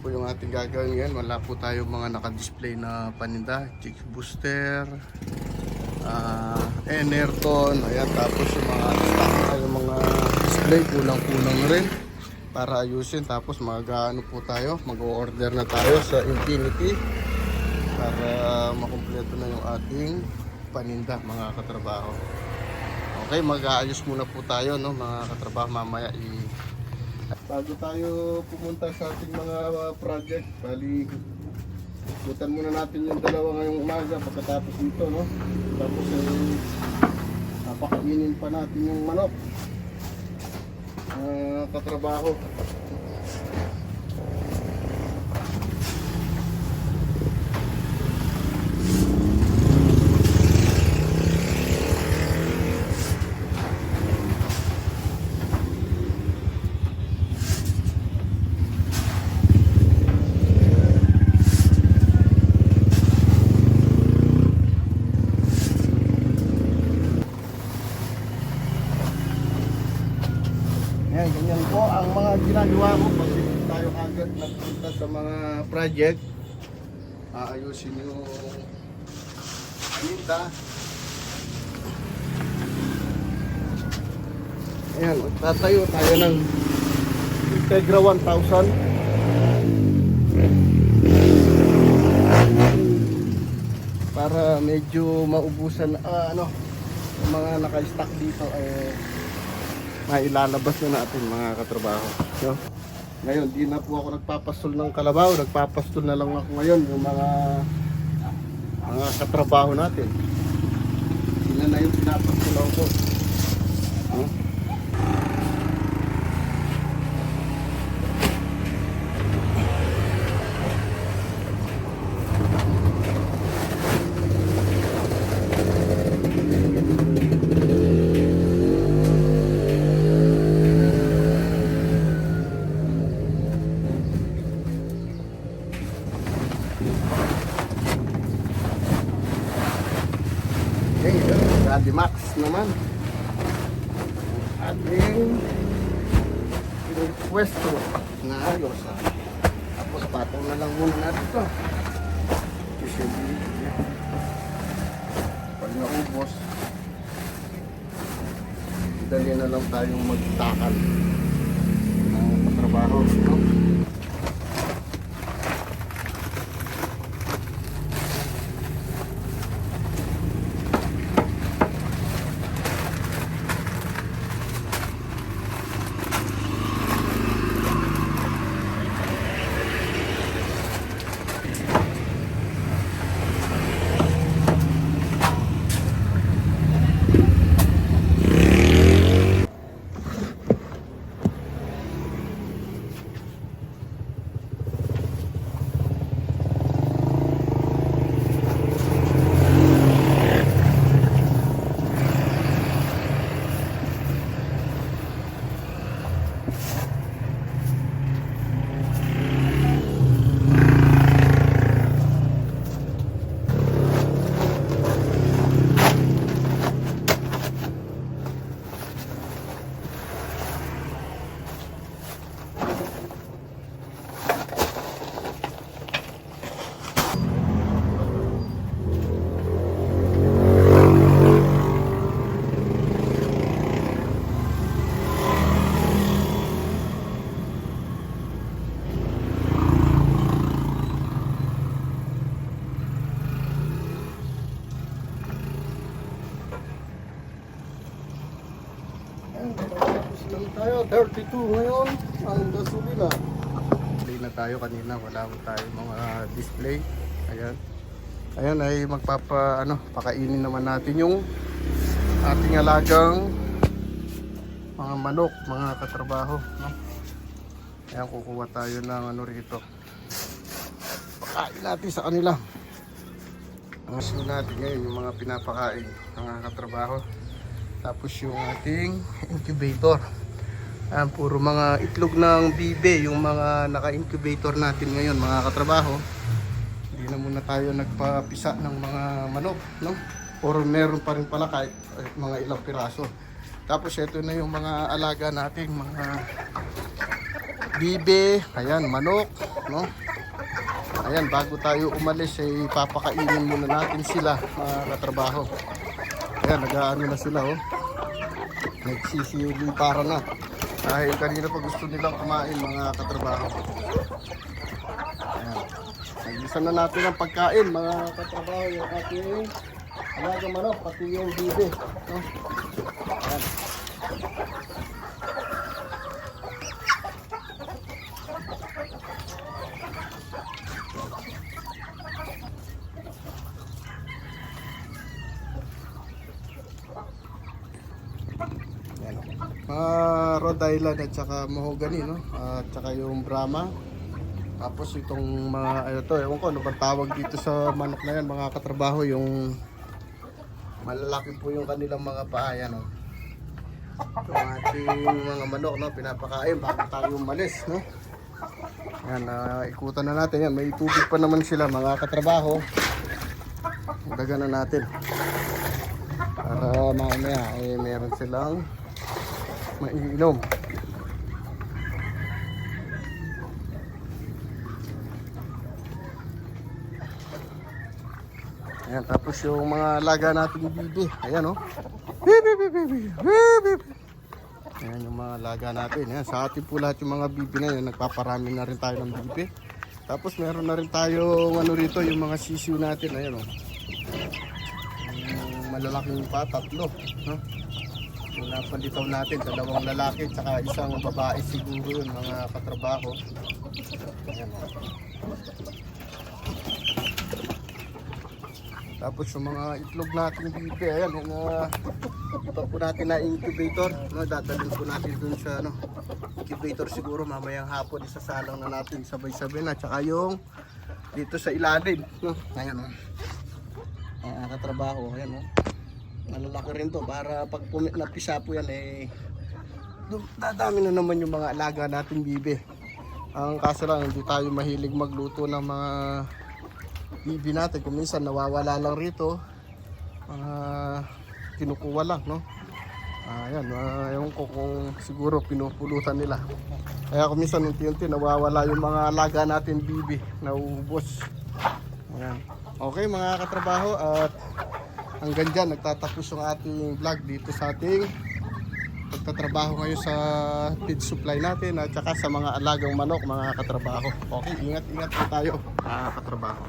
po yung ating gagawin ngayon. Wala po tayo mga naka-display na paninda. Chicks Booster, ah Enerton, ayan. Tapos yung mga stock yung mga display, kulang-kulang rin para ayusin. Tapos mag-ano po tayo, mag-order na tayo sa Infinity para makumpleto na yung ating paninda mga katrabaho. Okay, mag-aayos muna po tayo no mga katrabaho mamaya i Bago tayo pumunta sa ating mga uh, project, bali Butan muna natin yung dalawa ngayong umaga pagkatapos dito, no? Tapos eh, napakainin pa natin yung manok. Ah, katrabaho. Yan, ganyan po ang mga ginagawa ko pag tayo agad nagpunta sa mga project. Aayusin yung paninda. Ayan, tatayo tayo ng Integra 1000. Para medyo maubusan, ah, ano, yung mga naka-stack dito eh, mailalabas na natin mga katrabaho. No? Ngayon, di na po ako nagpapastol ng kalabaw, nagpapastol na lang ako ngayon yung mga mga katrabaho natin. Sila na yung pinapastol ko. No? Okay, Daddy Max naman. Ating pwesto na ayos. ah. Tapos patong na lang muna natin ito. Kasi pag naubos, dali na lang tayong magtakal ng patrabaho. No? Ayan, tapos lang tayo. 32 ngayon ang gasolina. Display na tayo kanina. Wala tayo mga display. Ayan. Ayan ay magpapa ano, pakainin naman natin yung ating alagang mga manok, mga katrabaho. No? Ayan, kukuha tayo ng ano rito. Pakain natin sa kanila. Ang natin ngayon yung mga pinapakain, mga katrabaho. Tapos yung ating incubator. Ayan, puro mga itlog ng bibe, yung mga naka-incubator natin ngayon, mga katrabaho. Hindi na muna tayo nagpapisa ng mga manok, no? Or meron pa rin pala kahit mga ilang piraso. Tapos ito na yung mga alaga nating mga bibe, ayan, manok, no? Ayan, bago tayo umalis, eh, papakainin muna natin sila, mga katrabaho. Ayan, nag-ano na sila, oh. Nagsisili para na. Dahil kanina pa gusto nilang kumain, mga katrabaho. Ayan. Nagisan na natin ang pagkain, mga katrabaho, yung ating alagang manok, pati yung bibe. No? Ayan. Mga Rhode Island at saka Mahogany, no? At saka yung Brahma. Tapos itong mga, ano to, ewan ko, ano bang tawag dito sa manok na yan, mga katrabaho, yung malalaki po yung kanilang mga paa, yan, no? Yung ating mga manok, no? Pinapakain bago tayo umalis, no? Yan, ah, ikutan na natin yan. May tubig pa naman sila, mga katrabaho. Dagan na natin. Para mamaya, eh, meron silang maiinom. Ayan, tapos yung mga laga natin bibi. Ayan, oh. Bibi, bibi, bibi, bibi. Ayan yung mga laga natin. Ayan, sa atin po lahat yung mga bibi na yun. Nagpaparami na rin tayo ng bibi. Tapos meron na rin tayo ano rito, yung mga sisiw natin. Ayan, oh. Yung malalaking pa, tatlo. No? Napalitaw natin, dalawang lalaki, tsaka isang babae siguro yun, mga katrabaho. Ayan. Tapos yung mga itlog natin dito, ayan, yung uh, iba po natin na incubator, no, dadalhin po natin dun sa ano, incubator siguro mamayang hapon isasalang na natin sabay-sabay na, tsaka yung dito sa ilalim, no, ayan, oh. Ayan, katrabaho, ayan, oh. Malalaki rin to, para pag pumit na pisa po yan, eh, dadami na naman yung mga alaga natin bibi. Ang kaso lang, hindi tayo mahilig magluto ng mga bibi natin. Kung minsan nawawala lang rito. Mga kinukuha lang no? Ayan uh, ewan ko kung siguro pinupulutan nila. Kaya kung minsan unti-unti nawawala yung mga alaga natin bibi. Nauubos. Ayan. Okay mga katrabaho at hanggang dyan nagtatapos yung ating vlog dito sa ating pagtatrabaho ngayon sa feed supply natin at saka sa mga alagang manok mga katrabaho. Okay ingat ingat tayo mga katrabaho